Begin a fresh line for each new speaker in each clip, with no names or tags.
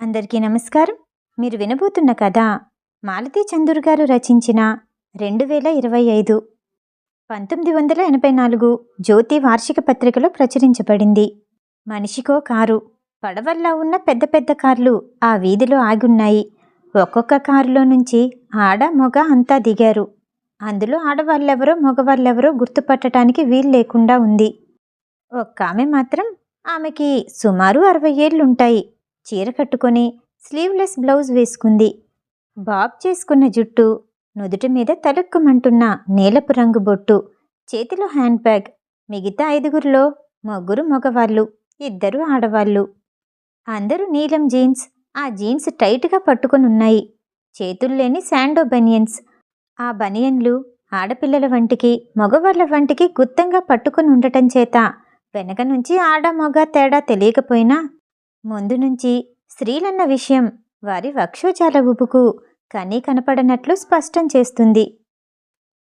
అందరికీ నమస్కారం. మీరు వినబోతున్న కథ మాలతీ చందూర్ గారు రచించిన రెండు వేల ఇరవై ఐదు. పంతొమ్మిది వందల ఎనభై నాలుగు జ్యోతి వార్షిక పత్రికలో ప్రచురించబడింది. మనిషికో కారు పడవల్లా ఉన్న పెద్ద పెద్ద కార్లు ఆ వీధిలో ఆగున్నాయి. ఒక్కొక్క కారులో నుంచి ఆడ మొగ అంతా దిగారు. అందులో ఆడవాళ్ళెవరో మగవాళ్ళెవరో గుర్తుపట్టడానికి వీలు లేకుండా ఉంది. ఒక్క ఆమె మాత్రం ఆమెకి సుమారు అరవై ఏళ్ళుంటాయి. చీర కట్టుకొని స్లీవ్లెస్ బ్లౌజ్ వేసుకుంది. బాబ్ చేసుకున్న జుట్టు నుదుటి మీద తలుక్కుమంటున్న నీలపు రంగు బొట్టు చేతిలో హ్యాండ్ బ్యాగ్ మిగతా ఐదుగురిలో ముగ్గురు మగవాళ్ళు ఇద్దరు ఆడవాళ్ళు. అందరూ నీలం జీన్స్ ఆ జీన్స్ టైట్గా పట్టుకొని ఉన్నాయి చేతుల్లేని శాండో బనియన్స్. ఆ బనియన్లు ఆడపిల్లల వంటికి మగవాళ్ళ వంటికి గుత్తంగా పట్టుకుని ఉండటం చేత వెనక నుంచి ఆడ మగ తేడా తెలియకపోయినా ముందు నుంచి స్త్రీలన్న విషయం వారి వక్షోజాల ఉబుకు కనీ కనపడనట్లు స్పష్టం చేస్తుంది.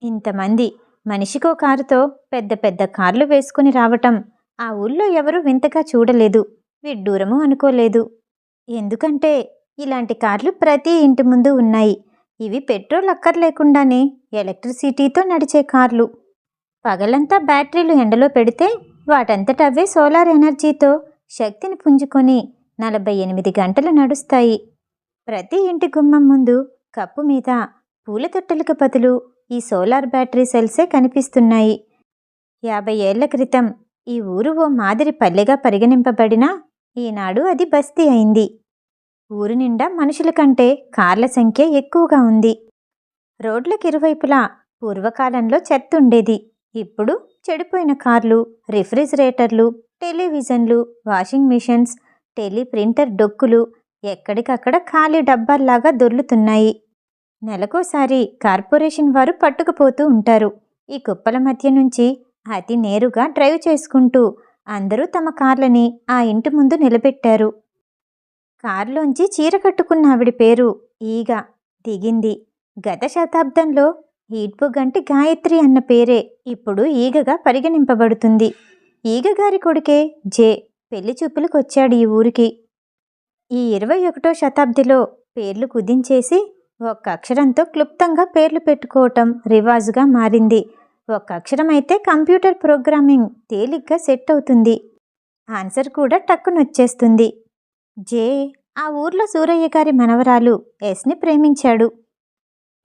ఇంతమంది మనిషికో కారుతో పెద్ద పెద్ద కార్లు వేసుకుని రావటం ఆ ఊళ్ళో ఎవరూ వింతగా చూడలేదు విడ్డూరము అనుకోలేదు. ఎందుకంటే ఇలాంటి కార్లు ప్రతి ఇంటి ముందు ఉన్నాయి. ఇవి పెట్రోల్ అక్కర్లేకుండానే ఎలక్ట్రిసిటీతో నడిచే కార్లు. పగలంతా బ్యాటరీలు ఎండలో పెడితే వాటంతట అవే సోలార్ ఎనర్జీతో శక్తిని పుంజుకొని నలభై ఎనిమిది గంటలు నడుస్తాయి. ప్రతి ఇంటి గుమ్మం ముందు కప్పు మీద పూల తొట్టెలకు బదులు ఈ సోలార్ బ్యాటరీ సెల్సే కనిపిస్తున్నాయి. యాభై ఏళ్ళ క్రితం ఈ ఊరు ఓ మాదిరి పల్లెగా పరిగణింపబడినా ఈనాడు అది బస్తీ అయింది. ఊరు నిండా మనుషుల కంటే కార్ల సంఖ్య ఎక్కువగా ఉంది. రోడ్లకు ఇరువైపులా పూర్వకాలంలో చెత్త ఉండేది. ఇప్పుడు చెడిపోయిన కార్లు రిఫ్రిజిరేటర్లు టెలివిజన్లు వాషింగ్ మిషన్స్ టెలి ప్రింటర్ డొక్కులు ఎక్కడికక్కడ ఖాళీ డబ్బాల్లాగా దొర్లుతున్నాయి. నెలకోసారి కార్పొరేషన్ వారు పట్టుకుపోతూ ఉంటారు. ఈ కుప్పల మధ్య నుంచి అతి నేరుగా డ్రైవ్ చేసుకుంటూ అందరూ తమ కార్లని ఆ ఇంటి ముందు నిలబెట్టారు. కారులోంచి చీర కట్టుకున్న ఆవిడ పేరు ఈగ. దిగింది. గత శతాబ్దంలో ఈడ్పుగంటి గాయత్రి అన్న పేరే ఇప్పుడు ఈగగా పరిగణింపబడుతుంది. ఈగగారి కొడుకే జే పెళ్ళి చూపులకొచ్చాడు ఈ ఊరికి. ఈ ఇరవై ఒకటో శతాబ్దిలో పేర్లు కుదించేసి ఒక్క అక్షరంతో క్లుప్తంగా పేర్లు పెట్టుకోవటం రివాజుగా మారింది. ఒక్క అక్షరం అయితే కంప్యూటర్ ప్రోగ్రామింగ్ తేలిగ్గా సెట్ అవుతుంది. ఆన్సర్ కూడా టక్కునొచ్చేస్తుంది జే ఆ ఊర్లో సూరయ్య గారి మనవరాలు ఎస్ని ప్రేమించాడు.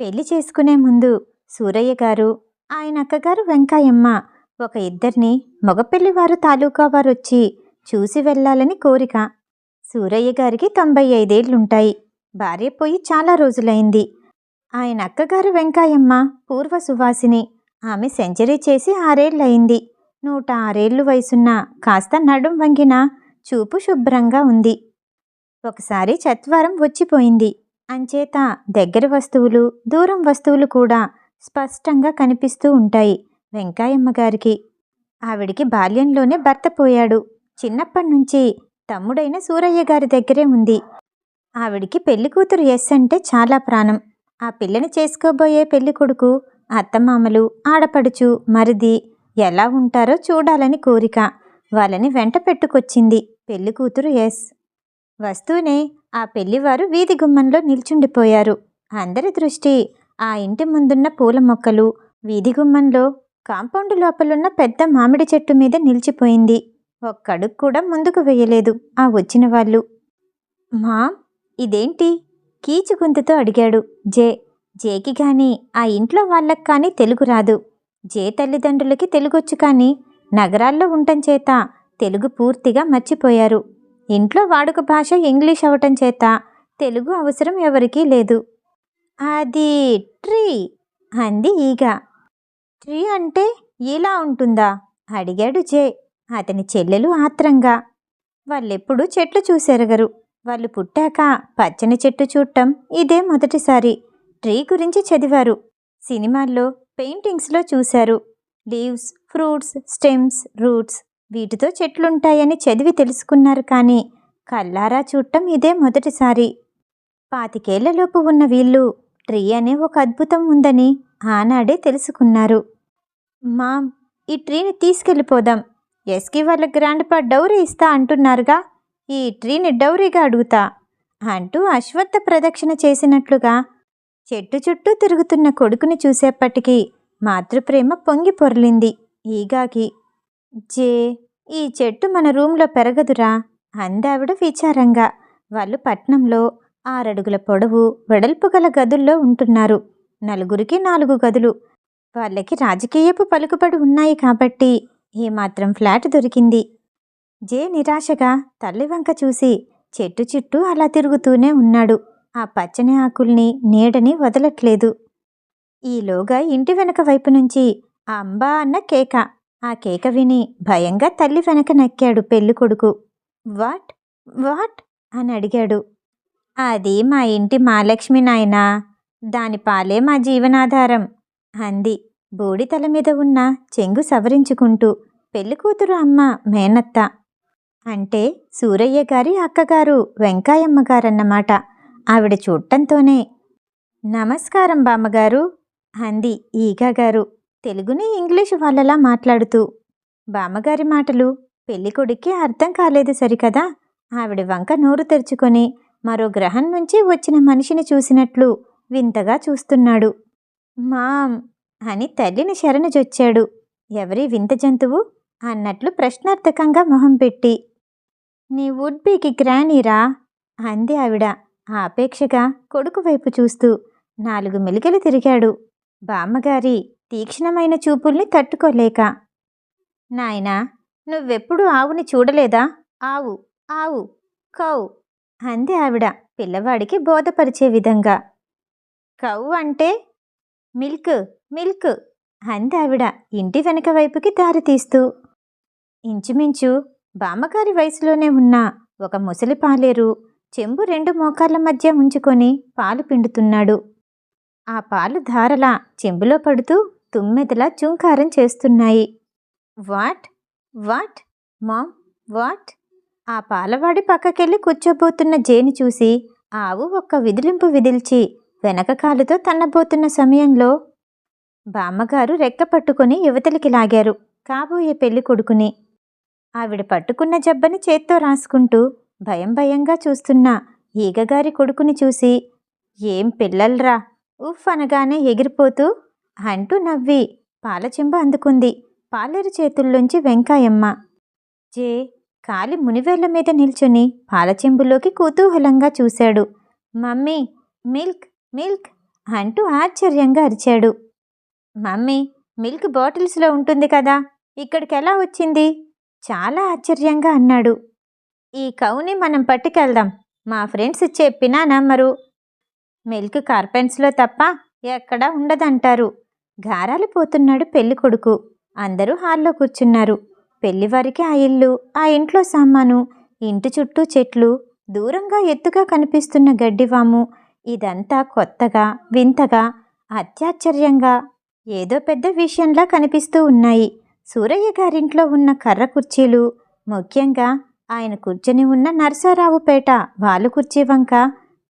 పెళ్ళి చేసుకునే ముందు సూరయ్య గారు ఆయన అక్కగారు వెంకాయమ్మ ఒక ఇద్దరిని మగపెళ్ళివారు తాలూకా వారొచ్చి చూసి వెళ్ళాలని కోరిక. సూరయ్య గారికి తొంభై ఐదేళ్ళుంటాయి. భార్య పోయి చాలా రోజులైంది. ఆయన అక్కగారు వెంకాయమ్మ పూర్వ సువాసిని. ఆమె సెంచరీ చేసి ఆరేళ్ళయింది. నూట ఆరేళ్ళు వయసున్న కాస్త నడుం వంగిన చూపు శుభ్రంగా ఉంది. ఒకసారి చత్వారం వచ్చిపోయింది. అంచేత దగ్గర వస్తువులు దూరం వస్తువులు కూడా స్పష్టంగా కనిపిస్తూ ఉంటాయి వెంకాయమ్మ గారికి ఆవిడికి బాల్యంలోనే భర్త పోయాడు. చిన్నప్పటి నుంచి తమ్ముడైన సూరయ్య గారి దగ్గరే ఉంది. ఆవిడికి పెళ్ళి కూతురు ఎస్ అంటే చాలా ప్రాణం. ఆ పిల్లని చేసుకోబోయే పెళ్ళి కొడుకు అత్తమామలు ఆడపడుచు మరిది ఎలా ఉంటారో చూడాలని కోరిక వాళ్ళని వెంట పెట్టుకొచ్చింది పెళ్ళి కూతురు ఎస్. వస్తూనే ఆ పెళ్ళివారు వీధి గుమ్మంలో నిల్చుండిపోయారు. అందరి దృష్టి ఆ ఇంటి ముందున్న పూల మొక్కలు వీధి గుమ్మంలో కాంపౌండ్ లోపలున్న పెద్ద మామిడి చెట్టు మీద నిలిచిపోయింది. ఒక్కడుగు కూడా ముందుకు వేయలేదు ఆ వచ్చిన వాళ్ళు. మా ఇదేంటి? కీచు గొంతుతో అడిగాడు జే. జేకి గాని ఆ ఇంట్లో వాళ్ళకి కానీ తెలుగు రాదు. జే తల్లిదండ్రులకి తెలుగొచ్చు కానీ నగరాల్లో ఉండటం చేత తెలుగు పూర్తిగా మర్చిపోయారు. ఇంట్లో వాడుక భాష ఇంగ్లీష్ అవటం చేత తెలుగు అవసరం ఎవరికీ లేదు. అది ట్రీ అంది ఈగ. ట్రీ అంటే ఇలా ఉంటుందా? అడిగాడు జే. అతని చెల్లెలు ఆత్రంగా. వాళ్ళెప్పుడు చెట్లు చూసెరగరు. వాళ్ళు పుట్టాక పచ్చని చెట్టు చూడటం ఇదే మొదటిసారి. ట్రీ గురించి చదివారు. సినిమాల్లో పెయింటింగ్స్లో చూశారు. లీవ్స్ ఫ్రూట్స్ స్టెమ్స్ రూట్స్ వీటితో చెట్లుంటాయని చదివి తెలుసుకున్నారు కానీ కల్లారా చూడటం ఇదే మొదటిసారి. పాతికేళ్ళలోపు ఉన్న వీళ్ళు ట్రీ అనే ఒక అద్భుతం ఉందని ఆనాడే తెలుసుకున్నారు. మామ్ ఈ ట్రీని తీసుకెళ్ళిపోదాం. ఎస్కి వాళ్ళ గ్రాండ్పా డౌరీ ఇస్తా అంటున్నారుగా. ఈ ట్రీని డౌరీగా అడుగుతా అంటూ అశ్వత్థ ప్రదక్షిణ చేసినట్లుగా చెట్టు చుట్టూ తిరుగుతున్న కొడుకుని చూసేప్పటికీ మాతృప్రేమ పొంగి పొరలింది ఈగాకి. జే ఈ చెట్టు మన రూంలో పెరగదురా అందావిడ విచారంగా. వాళ్ళు పట్నంలో ఆరడుగుల పొడవు వెడల్పు గల గదుల్లో ఉంటున్నారు. నలుగురికి నాలుగు గదులు. వాళ్ళకి రాజకీయపు పలుకుబడి ఉన్నాయి కాబట్టి ఏమాత్రం ఫ్లాట్ దొరికింది. జే నిరాశగా తల్లి వంక చూసి చెట్టు చుట్టూ అలా తిరుగుతూనే ఉన్నాడు. ఆ పచ్చని ఆకుల్ని నీడని వదలట్లేదు. ఈలోగా ఇంటి వెనక వైపు నుంచి ఆ అంబా అన్న కేక. ఆ కేక విని భయంగా తల్లి వెనక నక్కాడు పెళ్ళికొడుకు. వాట్? వాట్? అని అడిగాడు. అది మా ఇంటి మహాలక్ష్మి నాయనా. దాని పాలే మా జీవనాధారం. అంది. బోడి తల మీద ఉన్న చెంగు సవరించుకుంటూ. పెళ్ళి కూతురు అమ్మ మేనత్త. అంటే సూరయ్య గారి అక్కగారు వెంకాయమ్మ గారన్నమాట. ఆవిడ చూడటంతోనే నమస్కారం బామ్మగారు. అంది ఈగా గారు. తెలుగుని ఇంగ్లీషు వాళ్ళలా మాట్లాడుతూ. బామ్మగారి మాటలు పెళ్ళికొడుక్కి అర్థం కాలేదు సరికదా? ఆవిడ వంక నోరు తెరుచుకొని మరో గ్రహం నుంచి వచ్చిన మనిషిని చూసినట్లు వింతగా చూస్తున్నాడు. మామ్! అని తల్లిని శరణుజొచ్చాడు ఎవరి వింత జంతువు? అన్నట్లు ప్రశ్నార్థకంగా మొహం పెట్టి. నీ వుడ్ బీకి గ్రానీరా అంది ఆవిడ. ఆపేక్షగా కొడుకు వైపు చూస్తూ నాలుగు మెలికలు తిరిగాడు. బామ్మగారి తీక్షణమైన చూపుల్ని తట్టుకోలేక. నాయనా నువ్వెప్పుడు ఆవుని చూడలేదా? ఆవు ఆవు కౌ! అంది ఆవిడ. పిల్లవాడికి బోధపరిచే విధంగా. కౌ అంటే మిల్క్ మిల్క్ అంది ఆవిడ ఇంటి వెనక వైపుకి దారి తీస్తూ. ఇంచుమించు బామ్మగారి వయసులోనే ఉన్న ఒక ముసలి పాలేరు చెంబు రెండు మోకాళ్ళ మధ్య ఉంచుకొని పాలు పిండుతున్నాడు. ఆ పాలు ధారలా చెంబులో పడుతూ తుమ్మెదలా చుంకారం చేస్తున్నాయి. వాట్? వాట్? మామ్? వాట్? ఆ పాలవాడి పక్కకెళ్ళి కూర్చోబోతున్న జేని చూసి ఆవు ఒక్క విదిలింపు విదిల్చి వెనక కాలుతో తన్నబోతున్న సమయంలో బామ్మగారు రెక్క పట్టుకొని యువతలికి లాగారు. కాబోయే పెళ్ళి కొడుకుని. ఆవిడ పట్టుకున్న జబ్బని చేత్తో రాసుకుంటూ భయం భయంగా చూస్తున్న ఈగగారి కొడుకుని చూసి ఏం పిల్లల్రా? ఉఫ్ అనగానే ఎగిరిపోతూ అంటూ నవ్వి పాలచెంబ అందుకుంది. పాలేరు చేతుల్లోంచి వెంకాయమ్మ. జే కాలి మునివేళ్ళ మీద నిల్చుని పాలచెంబులోకి కుతూహలంగా చూశాడు. మమ్మీ మిల్క్ మిల్క్ అంటూ ఆశ్చర్యంగా అరిచాడు. మమ్మీ మిల్క్ బాటిల్స్లో ఉంటుంది కదా ఇక్కడికి ఎలా వచ్చింది? చాలా ఆశ్చర్యంగా అన్నాడు. ఈ కౌని మనం పట్టుకెళ్దాం మా ఫ్రెండ్స్ చెప్పినా నమ్మరు. మిల్క్ కార్పెంట్స్లో తప్ప ఎక్కడా ఉండదంటారు. గారాలు పోతున్నాడు పెళ్ళి కొడుకు అందరూ హాల్లో కూర్చున్నారు. పెళ్ళివారికి ఆ ఇల్లు ఆ ఇంట్లో సామాను ఇంటి చుట్టూ చెట్లు దూరంగా ఎత్తుగా కనిపిస్తున్న గడ్డివాము. ఇదంతా కొత్తగా వింతగా అత్యాశ్చర్యంగా ఏదో పెద్ద విషయంలా కనిపిస్తూ ఉన్నాయి. సూరయ్య గారింట్లో ఉన్న కర్ర కుర్చీలు ముఖ్యంగా ఆయన కూర్చొని ఉన్న నరసారావుపేట వాలు కుర్చీ వంక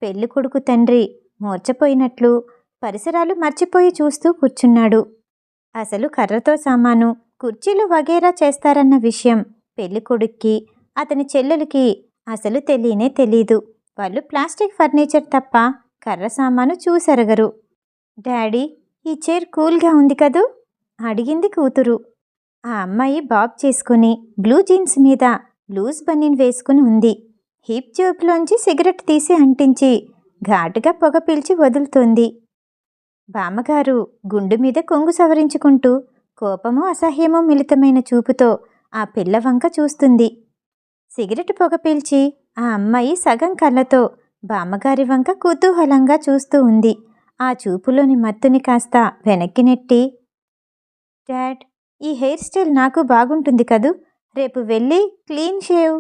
పెళ్ళి కొడుకు తండ్రి మూర్చపోయినట్లు పరిసరాలు మర్చిపోయి చూస్తూ కూర్చున్నాడు. అసలు కర్రతో సామాను కుర్చీలు వగేరా చేస్తారన్న విషయం పెళ్ళికొడుక్కి అతని చెల్లెలకి అసలు తెలియనే తెలీదు. వాళ్ళు ప్లాస్టిక్ ఫర్నిచర్ తప్ప కర్ర సామాను చూసెరగరు. డాడీ ఈ చైర్ కూల్గా ఉంది కదూ? అడిగింది కూతురు. ఆ అమ్మాయి బాబ్ చేసుకుని బ్లూ జీన్స్ మీద లూజ్ బనీన్ వేసుకుని ఉంది. హిప్ జోబులోంచి సిగరెట్ తీసి అంటించి ఘాటుగా పొగ పీల్చి వదులుతోంది. బామ్మగారు గుండు మీద కొంగు సవరించుకుంటూ కోపము అసహ్యము మిళితమైన చూపుతో ఆ పిల్ల వంక చూస్తుంది. సిగరెట్ పొగ పీల్చి ఆ అమ్మాయి సగం కళ్ళతో బామ్మగారి వంక కుతూహలంగా చూస్తూ ఉంది. ఆ చూపులోని మత్తుని కాస్త వెనక్కి నెట్టి డాడ్ ఈ హెయిర్ స్టైల్ నాకు బాగుంటుంది కదూ. రేపు వెళ్ళి క్లీన్ షేవ్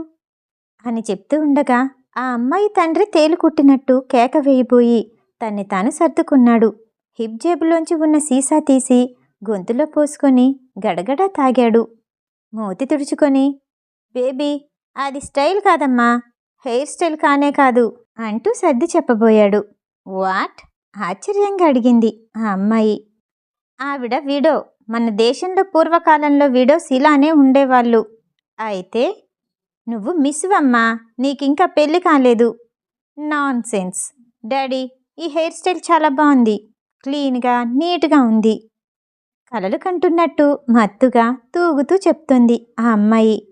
అని చెప్తూ ఉండగా ఆ అమ్మాయి తండ్రి తేలుకుట్టినట్టు కేక వేయబోయి తన్ని తాను సర్దుకున్నాడు. హిప్ జేబులోంచి ఉన్న సీసా తీసి గొంతులో పోసుకొని గడగడ తాగాడు. మూతి తుడుచుకొని బేబీ అది స్టైల్ కాదమ్మా హెయిర్ స్టైల్ కానే కాదు అంటూ సర్ది చెప్పబోయాడు. వాట్? ఆశ్చర్యంగా అడిగింది ఆ అమ్మాయి. ఆవిడ వీడో మన దేశంలో పూర్వకాలంలో వీడోస్ ఇలానే ఉండేవాళ్ళు. అయితే నువ్వు మిస్వమ్మా నీకింకా పెళ్ళి కాలేదు. నాన్ సెన్స్ డాడీ ఈ హెయిర్ స్టైల్ చాలా బాగుంది క్లీన్గా నీట్గా ఉంది. కలలు కంటున్నట్టు మత్తుగా తూగుతూ చెప్తుంది ఆ అమ్మాయి.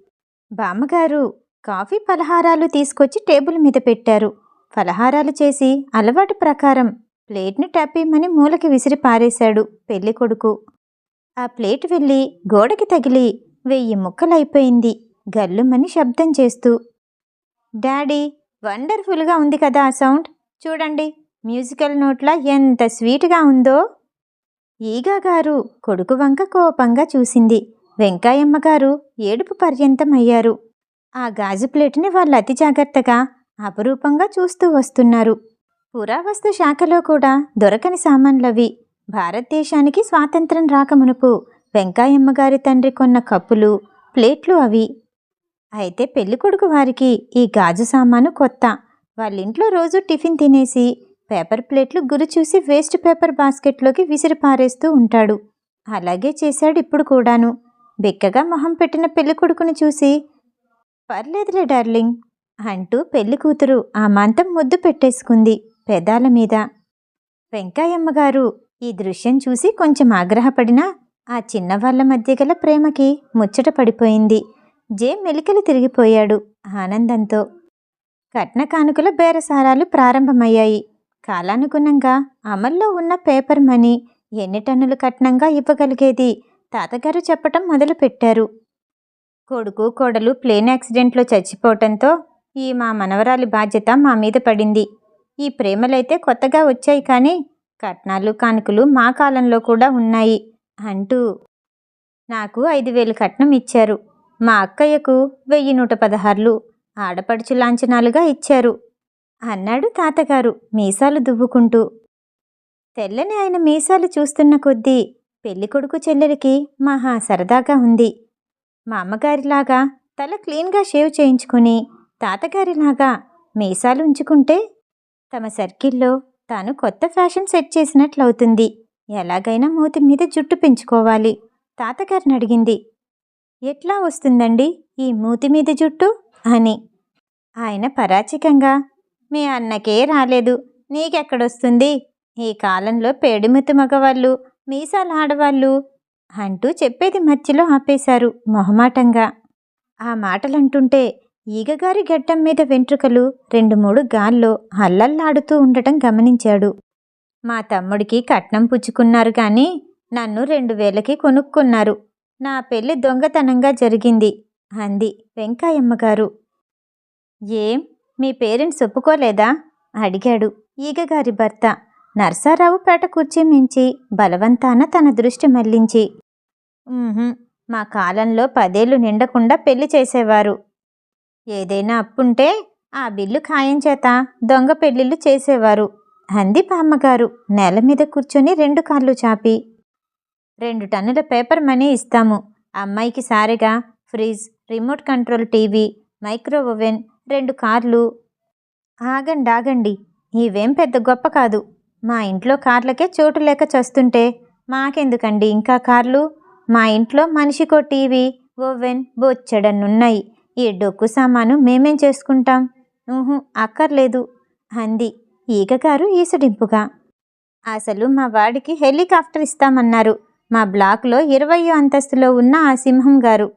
బామ్మగారు కాఫీ పలహారాలు తీసుకొచ్చి టేబుల్ మీద పెట్టారు. ఫలహారాలు చేసి అలవాటు ప్రకారం ప్లేట్ని టప్పేమని మూలకి విసిరి పారేశాడు పెళ్ళి కొడుకు. ఆ ప్లేట్ వెళ్ళి గోడకి తగిలి వెయ్యి ముక్కలైపోయింది గల్లుమని శబ్దం చేస్తూ. డాడీ వండర్ఫుల్గా ఉంది కదా ఆ సౌండ్. చూడండి మ్యూజికల్ నోట్లా ఎంత స్వీట్గా ఉందో. ఈగాగారు కొడుకు వంక కోపంగా చూసింది. వెంకాయమ్మగారు ఏడుపు పర్యంతం అయ్యారు ఆ గాజు ప్లేట్ని వాళ్ళు అతి జాగ్రత్తగా అపరూపంగా చూస్తూ వస్తున్నారు. పురావస్తు శాఖలో కూడా దొరకని సామాన్లవి. భారతదేశానికి స్వాతంత్రం రాకమునుపు వెంకాయమ్మగారి తండ్రి కొన్న కప్పులు ప్లేట్లు అవి. అయితే పెళ్ళికొడుకు వారికి ఈ గాజు సామాను కొత్త. వాళ్ళింట్లో రోజు టిఫిన్ తినేసి పేపర్ ప్లేట్లు గురి చూసి వేస్ట్ పేపర్ బాస్కెట్లోకి విసిరి పారేస్తూ ఉంటాడు. అలాగే చేశాడు ఇప్పుడు కూడాను. బిక్కగా మొహం పెట్టిన పెళ్ళి కొడుకుని చూసి పర్లేదులే డార్లింగ్ అంటూ పెళ్ళి కూతురు ఆ మంతం ముద్దు పెట్టేసుకుంది పెదాల మీద. వెంకాయమ్మగారు ఈ దృశ్యం చూసి కొంచెం ఆగ్రహపడినా ఆ చిన్నవాళ్ళ మధ్య గల ప్రేమకి ముచ్చట పడిపోయింది. జే మెలికలు తిరిగిపోయాడు ఆనందంతో. కట్న కానుకల బేరసారాలు ప్రారంభమయ్యాయి. కాలానుగుణంగా అమల్లో ఉన్న పేపర్ మనీ ఎన్ని టన్నులు కట్నంగా ఇవ్వగలిగేది? తాతగారు చెప్పటం మొదలుపెట్టారు. కొడుకు కోడలు ప్లేన్ యాక్సిడెంట్లో చచ్చిపోవటంతో ఈ మా మనవరాలి బాధ్యత మా మీద పడింది. ఈ ప్రేమలైతే కొత్తగా వచ్చాయి కానీ కట్నాలు కానుకలు మా కాలంలో కూడా ఉన్నాయి అంటూ నాకు ఐదు వేలు కట్నం ఇచ్చారు. మా అక్కయ్యకు వెయ్యి నూట పదహార్లు ఆడపడుచు లాంఛనాలుగా ఇచ్చారు. అన్నాడు తాతగారు మీసాలు దువ్వుకుంటూ. తెల్లని ఆయన మీసాలు చూస్తున్న కొద్దీ పెళ్ళికొడుకు చెల్లెలికి మహా సరదాగా ఉంది. మా అమ్మగారిలాగా తల క్లీన్గా షేవ్ చేయించుకుని తాతగారిలాగా మీసాలు ఉంచుకుంటే తమ సర్కిల్లో తాను కొత్త ఫ్యాషన్ సెట్ చేసినట్లవుతుంది. ఎలాగైనా మూతి మీద జుట్టు పెంచుకోవాలి. తాతగారిని అడిగింది. ఎట్లా వస్తుందండి ఈ మూతి మీద జుట్టు? అని. ఆయన పరాచికంగా మీ అన్నకే రాలేదు. నీకెక్కడొస్తుంది? ఈ కాలంలో పేడిమితి మగవాళ్ళు మీసాలు ఆడవాళ్ళు అంటూ చెప్పేది మధ్యలో ఆపేశారు మొహమాటంగా. ఆ మాటలంటుంటే ఈగగారి గడ్డం మీద వెంట్రుకలు రెండు మూడు గాల్లో అల్లల్లాడుతూ ఉండటం గమనించాడు. మా తమ్ముడికి కట్నం పుచ్చుకున్నారు కానీ నన్ను రెండు వేలకి కొనుక్కున్నారు. నా పెళ్ళి దొంగతనంగా జరిగింది అంది వెంకాయమ్మగారు ఏం? మీ పేరెంట్స్ ఒప్పుకోలేదా? అడిగాడు ఈగగారి భర్త. నర్సారావు పేట కుర్చీ మించి బలవంతాన తన దృష్టి మళ్ళించి. మా కాలంలో పదేళ్ళు నిండకుండా పెళ్ళి చేసేవారు. ఏదైనా అప్పుంటే ఆ బిల్లు ఖాయం చేత దొంగ పెళ్ళిళ్ళు చేసేవారు. అంది బామ్మగారు నేల మీద కూర్చొని రెండు కాళ్ళు చాపి. రెండు టన్నుల పేపర్ మనీ ఇస్తాము. అమ్మాయికి సారెగా fridge remote control TV micro oven రెండు కార్లు. ఆగండి ఆగండి. ఇవేం పెద్ద గొప్ప కాదు. మా ఇంట్లో కార్లకే చోటు లేక చస్తుంటే మాకెందుకండి ఇంకా కార్లు? మా ఇంట్లో మనిషికో టీవీ ఓవెన్ బొచ్చడన్నున్నాయి. ఈ డొక్కు సామాను మేమేం చేసుకుంటాం? ఊహు అక్కర్లేదు. అంది. ఈగగారు ఈసడింపుగా. అసలు మా వాడికి హెలికాప్టర్ ఇస్తామన్నారు. మా బ్లాక్లో ఇరవయో అంతస్తులో ఉన్న ఆ సింహం గారు.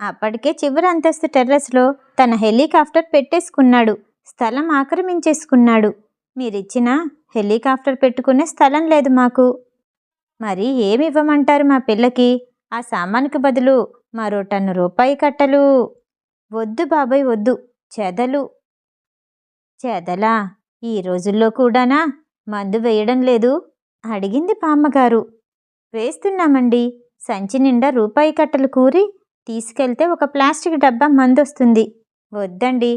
అప్పటికే చివరి అంతస్తు టెర్రస్లో తన హెలికాప్టర్ పెట్టేసుకున్నాడు. స్థలం ఆక్రమించేసుకున్నాడు. మీరిచ్చిన హెలికాప్టర్ పెట్టుకునే స్థలం లేదు మాకు. మరి ఏమి ఇవ్వమంటారు మా పిల్లకి? ఆ సామానుకి బదులు మరో టన్ను రూపాయి కట్టలు. వద్దు బాబాయ్ వద్దు. చెదలు. చెదలా? ఈ రోజుల్లో కూడానా? మందు వేయడం లేదు? అడిగింది పామ్మగారు. వేస్తున్నామండి. సంచి నిండా రూపాయి కట్టలు కూరి తీసుకెళ్తే ఒక ప్లాస్టిక్ డబ్బా మందొస్తుంది. వద్దండి.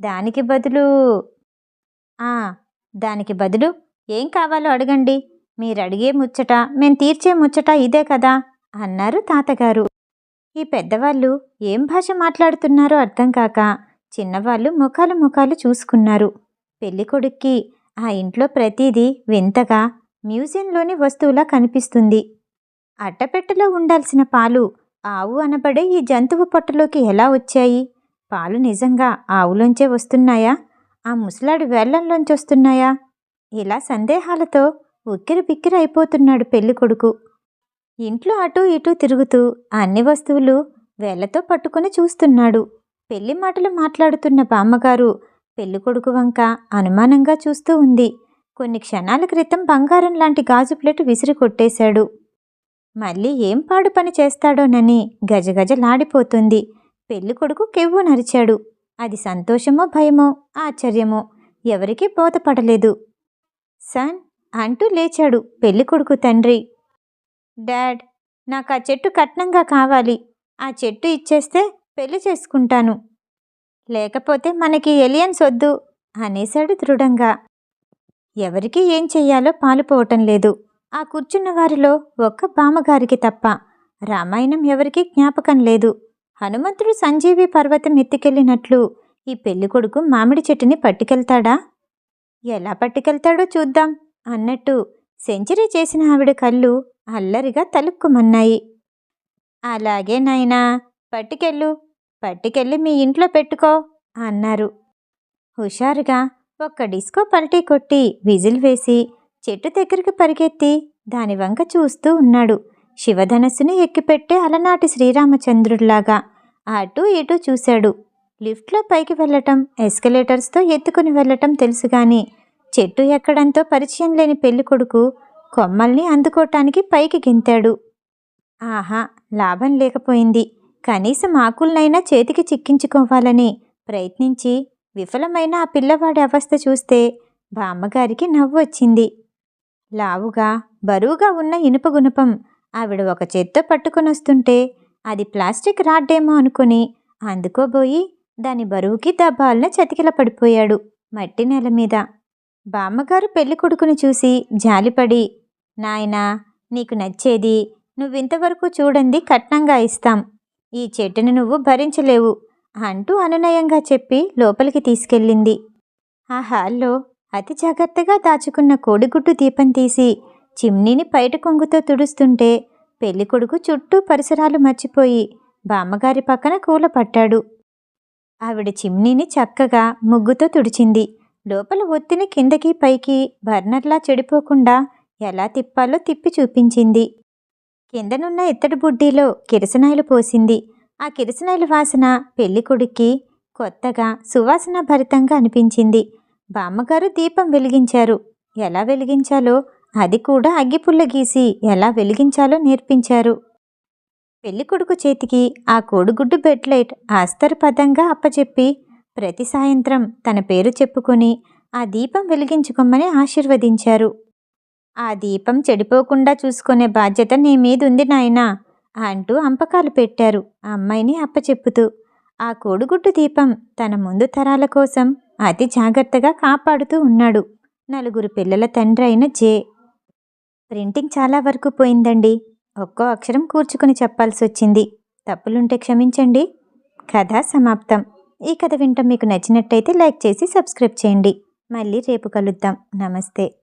దానికి బదులు ఆ దానికి బదులు ఏం కావాలో అడగండి. మీరు అడిగే ముచ్చట మేం తీర్చే ముచ్చట ఇదే కదా అన్నారు తాతగారు. ఈ పెద్దవాళ్ళు ఏం భాష మాట్లాడుతున్నారో అర్థం కాక చిన్నవాళ్ళు ముఖాలు ముఖాలు చూసుకున్నారు. పెళ్ళికొడుక్కి ఆ ఇంట్లో ప్రతిదీ వింతగా మ్యూజియంలోని వస్తువులా కనిపిస్తుంది. అట్టపెట్టెలో ఉండాల్సిన పాలు ఆవు అనబడే ఈ జంతువు పొట్టలోకి ఎలా వచ్చాయి? పాలు నిజంగా ఆవులోంచే వస్తున్నాయా? ఆ ముసలాడి వేళ్ళంలోంచి వస్తున్నాయా? ఇలా సందేహాలతో ఉక్కిరి బిక్కిరి అయిపోతున్నాడు పెళ్ళి కొడుకు. ఇంట్లో అటూ ఇటూ తిరుగుతూ అన్ని వస్తువులు వేళ్ళతో పట్టుకుని చూస్తున్నాడు. పెళ్ళి మాటలు మాట్లాడుతున్న బామ్మగారు పెళ్ళి కొడుకు వంక అనుమానంగా చూస్తూ ఉంది. కొన్ని క్షణాల క్రితం బంగారం లాంటి గాజు ప్లేటు విసిరి కొట్టేశాడు మళ్ళీ ఏం పాడు పని చేస్తాడోనని గజగజలాడిపోతుంది. పెళ్ళి కొడుకు కెవ్వు నరిచాడు. అది సంతోషమో భయమో ఆశ్చర్యమో ఎవరికీ బోధపడలేదు. సన్ అంటూ లేచాడు పెళ్ళి కొడుకు తండ్రి. డాడ్ నాకు ఆ చెట్టు కట్నంగా కావాలి. ఆ చెట్టు ఇచ్చేస్తే పెళ్ళి చేసుకుంటాను. లేకపోతే మనకి ఎలియన్స్ వద్దు అనేశాడు దృఢంగా. ఎవరికి ఏం చెయ్యాలో పాలుపోవటం లేదు. ఆ కూర్చున్న వారిలో ఒక్క బామ్మగారికి తప్ప రామాయణం ఎవరికీ జ్ఞాపకం లేదు. హనుమంతుడు సంజీవి పర్వతం ఎత్తుకెళ్ళినట్లు ఈ పెళ్ళి కొడుకు మామిడి చెట్టుని పట్టుకెళ్తాడా? ఎలా పట్టుకెళ్తాడో చూద్దాం అన్నట్టు సెంచరీ చేసిన ఆవిడ కళ్ళు అల్లరిగా తలుక్కుమన్నాయి. అలాగే నాయనా పట్టుకెళ్ళు పట్టుకెళ్ళి మీ ఇంట్లో పెట్టుకో అన్నారు. హుషారుగా ఒక్క డిస్కో పల్టీ కొట్టి విజిల్ వేసి చెట్టు దగ్గరికి పరిగెత్తి దాని వంక చూస్తూ ఉన్నాడు. శివధనస్సుని ఎక్కిపెట్టే అలనాటి శ్రీరామచంద్రుడిలాగా అటూ ఇటూ చూశాడు. లిఫ్ట్లో పైకి వెళ్ళటం ఎస్కలేటర్స్తో ఎత్తుకుని వెళ్ళటం తెలుసు కానీ చెట్టు ఎక్కడంతో పరిచయం లేని పెళ్ళి కొడుకు కొమ్మల్ని అందుకోటానికి పైకి గింతాడు. ఆహా లాభం లేకపోయింది. కనీసం ఆకులనైనా చేతికి చిక్కించుకోవాలని ప్రయత్నించి విఫలమైన ఆ పిల్లవాడి అవస్థ చూస్తే బామ్మగారికి నవ్వు వచ్చింది లావుగా బరువుగా ఉన్న ఇనుప గుణపం ఆవిడ ఒక చేత్తో పట్టుకొనొస్తుంటే అది ప్లాస్టిక్ రాడ్డేమో అనుకుని అందుకోబోయి దాని బరువుకి దబ్బాలన చతికిల పడిపోయాడు మట్టి నేల మీద. బామ్మగారు పెళ్ళి కొడుకుని చూసి జాలిపడి నాయనా నీకు నచ్చేది నువ్వింతవరకు చూడండి కట్నంగా ఇస్తాం. ఈ చెట్టును నువ్వు భరించలేవు అంటూ అనునయంగా చెప్పి లోపలికి తీసుకెళ్ళింది. ఆ హాల్లో అతి జాగ్రత్తగా దాచుకున్న కోడిగుడ్డు దీపం తీసి చిమ్నీని పైట కొంగుతో తుడుస్తుంటే పెళ్ళికొడుకు చుట్టూ పరిసరాలు మర్చిపోయి బామ్మగారి పక్కన కూల పట్టాడు. ఆవిడ చిమ్నీని చక్కగా ముగ్గుతో తుడిచింది. లోపల ఒత్తిని కిందకి పైకి బర్నర్లా చెడిపోకుండా ఎలా తిప్పాలో తిప్పి చూపించింది. కిందనున్న ఇత్తడి బుడ్డీలో కిరసనాయిలు పోసింది. ఆ కిరసనాయిల వాసన పెళ్ళికొడుక్కి కొత్తగా సువాసన భరితంగా అనిపించింది. బామ్మగారు దీపం వెలిగించారు. ఎలా వెలిగించాలో? అది కూడా అగ్గిపుల్ల గీసి ఎలా వెలిగించాలో నేర్పించారు. పెళ్ళికొడుకు చేతికి ఆ కోడిగుడ్డు బెడ్లైట్ ఆస్తరపదంగా అప్పచెప్పి ప్రతి సాయంత్రం తన పేరు చెప్పుకొని ఆ దీపం వెలిగించుకోమని ఆశీర్వదించారు. ఆ దీపం చెడిపోకుండా చూసుకునే బాధ్యత నీ మీదుంది నాయనా అంటూ అంపకాలు పెట్టారు ఆ అమ్మాయిని అప్పచెప్పుతూ. ఆ కోడిగుడ్డు దీపం తన ముందు తరాల కోసం అతి జాగ్రత్తగా కాపాడుతూ ఉన్నాడు. నలుగురు పిల్లల తండ్రి అయిన జే. ప్రింటింగ్ చాలా వరకు పోయిందండి. ఒక్కో అక్షరం కూర్చుకుని చెప్పాల్సి వచ్చింది తప్పులుంటే క్షమించండి. కథ సమాప్తం. ఈ కథ వింటాం మీకు నచ్చినట్టయితే లైక్ చేసి సబ్స్క్రైబ్ చేయండి. మళ్ళీ రేపు కలుద్దాం. నమస్తే.